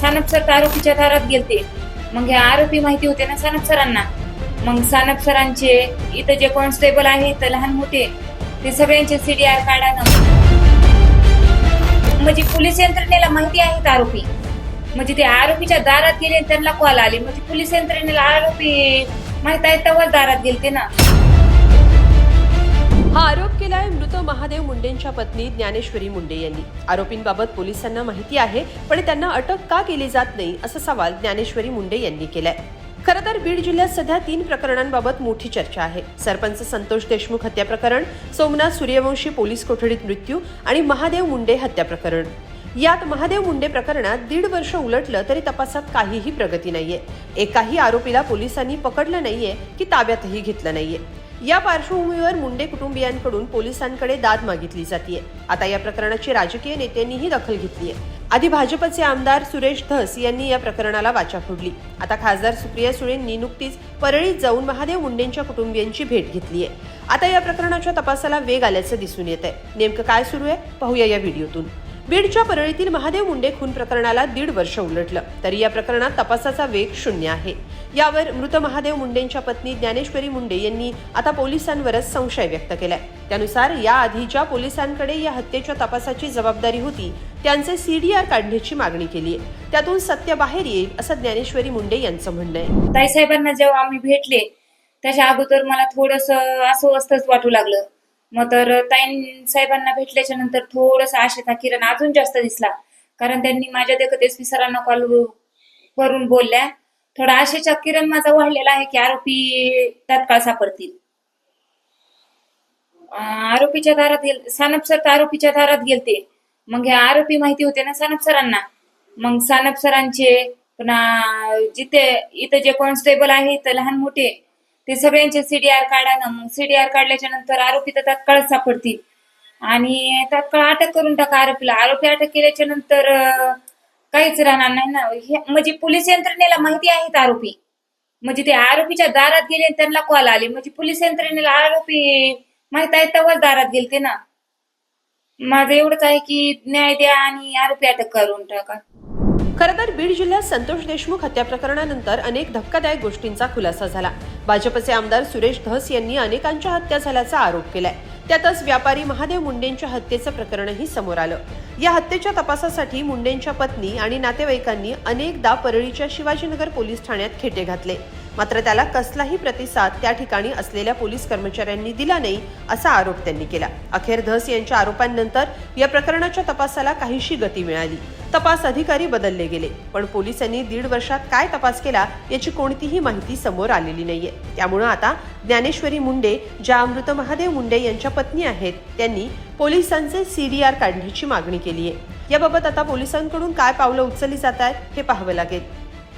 Sanap sir आरोपीच्या दारात गेलते. मग हे आरोपी माहिती होते ना सानप सरांना. मग सानप सरांचे इथं जे कॉन्स्टेबल आहे तर लहान मोठे ते सगळ्यांचे सीडीआर काढा ना म्हणजे पोलीस यंत्रणेला माहिती आहेत आरोपी. म्हणजे ते आरोपीच्या दारात गेले त्यांना कॉल आले. म्हणजे पोलीस यंत्रणेला आरोपी माहीत आहे तेव्हाच दारात गेलते ना. हा आरोप केलाय मृत महादेव मुंडेंच्या पत्नी ज्ञानेश्वरी मुंडे यांनी. आरोपींबाबत पोलिसांना माहिती आहे पण त्यांना अटक का केली जात नाही असा सवाल ज्ञानेश्वरी मुंडे यांनी केलाय. खरं तर बीड जिल्ह्यात सध्या तीन प्रकरणांबाबत मोठी चर्चा आहे. सरपंच संतोष देशमुख हत्या प्रकरण सोमनाथ सूर्यवंशी पोलीस कोठडीत मृत्यू आणि महादेव मुंडे हत्या प्रकरण. यात महादेव मुंडे प्रकरणात दीड वर्ष उलटलं तरी तपासात काहीही प्रगती नाहीये. एकाही आरोपीला पोलिसांनी पकडलं नाहीये की ताब्यातही घेतलं नाहीये. या पार्श्वभूमीवर मुंडे कुटुंबियांकडून पोलिसांकडे दाद मागितली जाते आता या प्रकरणाची राजकीय नेत्यांनीही दखल घेतली आहे आधी भाजपचे आमदार सुरेश धस यांनी या प्रकरणाला वाचा फोडली. आता खासदार सुप्रिया सुळेंनी नुकतीच परळीत जाऊन महादेव मुंडेंच्या कुटुंबियांची भेट घेतली आहे आता या प्रकरणाच्या तपासाला वेग आल्याचं दिसून येत आहे नेमकं काय सुरू आहे? पाहूया या व्हिडिओतून. बीडच्या परळीतील महादेव मुंडे खून प्रकरणाला दीड वर्ष उलटलं. तरी या प्रकरणात तपासाचा वेग शून्य आहे. यावर मृत महादेव मुंडेंच्या पत्नी ज्ञानेश्वरी मुंडे यांनी आता पोलिसांवरच संशय व्यक्त केलाय. त्यानुसार याआधी ज्या पोलिसांकडे या हत्येच्या तपासाची जबाबदारी होती. त्यांचे सीडीआर काढण्याची मागणी केली आहे. त्यातून सत्य बाहेर येईल असं ज्ञानेश्वरी मुंडे यांचं म्हणणं आहे. ताईसाहेबांना जेव्हा आम्ही भेटले त्याच्या अगोदर मला थोडस अस्वस्थच वाटू लागलं. मग तर ताई साहेबांना भेटल्याच्या नंतर थोडासा आशेचा किरण अजून जास्त दिसला. कारण त्यांनी माझ्या देखत एस पी सरांना कॉल करून बोलल्या. थोडा आशेचा किरण माझा वाढलेला आहे की आरोपी तात्काळ सापडतील. आरोपीच्या दारात गेल सानप सर तर आरोपीच्या दारात गेलते. मग हे आरोपी माहिती होते ना सानप सरांना? मग सानप सरांचे पुन्हा जिथे इथं जे कॉन्स्टेबल आहे तर लहान मोठे ते सगळ्यांचे सीडीआर काढा ना. मग सीडीआर काढल्याच्या नंतर आरोपी तर तात्काळ सापडतील. आणि तात्काळ अटक करून टाका आरोपीला. आरोपी अटक केल्याच्यानंतर काहीच राहणार नाही ना. म्हणजे पोलीस यंत्रणेला माहिती आहेत आरोपी. म्हणजे ते आरोपीच्या दारात गेले आणि त्यांना कॉल आले. म्हणजे पोलीस यंत्रणेला आरोपी माहीत आहे तेव्हाच दारात गेलते ना. माझं एवढंच आहे की न्याय द्या आणि आरोपी अटक करून टाका. खरं तर बीड जिल्ह्यात संतोष देशमुख हत्या प्रकरणानंतर अनेक धक्कादायक गोष्टींचा खुलासा झाला. भाजपचे आमदार सुरेश धस यांनी अनेकांच्या हत्या झाल्याचा आरोप केलाय. त्यातच व्यापारी महादेव मुंडेंच्या हत्येचं प्रकरणही समोर आलं. या हत्येच्या तपासासाठी मुंडेंच्या पत्नी आणि नातेवाईकांनी अनेकदा परळीच्या शिवाजीनगर पोलीस ठाण्यात खेटे घातले. मात्र त्याला कसलाही प्रतिसाद त्या ठिकाणी असलेल्या पोलीस कर्मचाऱ्यांनी दिला नाही असा आरोप त्यांनी केला. अखेर धस यांच्या आरोपांनंतर या प्रकरणाच्या तपासाला काहीशी गती मिळाली. तपास अधिकारी बदलले गेले पण पोलिसांनी दीड वर्षात काय तपास केला याची कोणतीही माहिती समोर आलेली नाहीये. त्यामुळं आता ज्ञानेश्वरी मुंडे ज्या अमृत महादेव मुंडे यांच्या पत्नी आहेत त्यांनी पोलिसांचे सीडीआर काढण्याची मागणी केली आहे याबाबत आता पोलिसांकडून काय पावलं उचलली जात आहेत हे पाहावं लागेल.